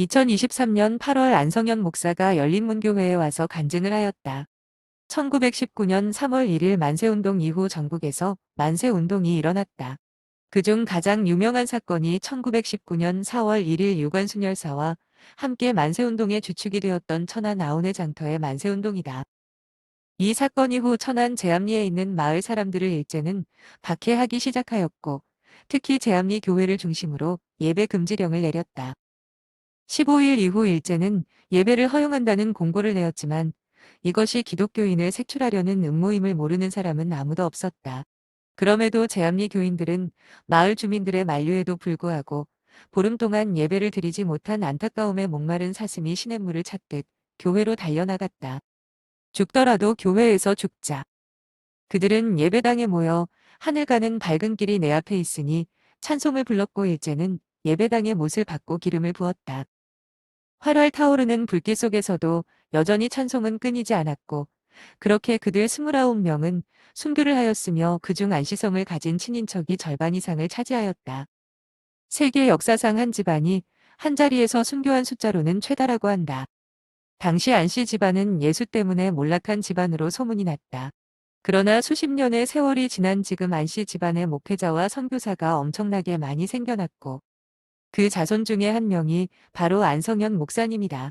2023년 8월 안성현 목사가 열린문교회에 와서 간증을 하였다. 1919년 3월 1일 만세운동 이후 전국에서 만세운동이 일어났다. 그중 가장 유명한 사건이 1919년 4월 1일 유관순 열사와 함께 만세운동의 주축이 되었던 천안 아운의 장터의 만세운동이다. 이 사건 이후 천안 제암리에 있는 마을 사람들을 일제는 박해하기 시작하였고 특히 제암리 교회를 중심으로 예배 금지령을 내렸다. 15일 이후 일제는 예배를 허용한다는 공고를 내었지만 이것이 기독교인을 색출하려는 음모임을 모르는 사람은 아무도 없었다. 그럼에도 제암리 교인들은 마을 주민들의 만류에도 불구하고 보름 동안 예배를 드리지 못한 안타까움에 목마른 사슴이 시냇물을 찾듯 교회로 달려나갔다. 죽더라도 교회에서 죽자. 그들은 예배당에 모여 하늘 가는 밝은 길이 내 앞에 있으니 찬송을 불렀고 일제는 예배당에 못을 받고 기름을 부었다. 활활 타오르는 불길 속에서도 여전히 찬송은 끊이지 않았고 그렇게 그들 29명은 순교를 하였으며 그중 안시성을 가진 친인척이 절반 이상을 차지하였다. 세계 역사상 한 집안이 한 자리에서 순교한 숫자로는 최다라고 한다. 당시 안씨 집안은 예수 때문에 몰락한 집안으로 소문이 났다. 그러나 수십 년의 세월이 지난 지금 안씨 집안의 목회자와 선교사가 엄청나게 많이 생겨났고 그 자손 중에 한 명이 바로 안성현 목사님이다.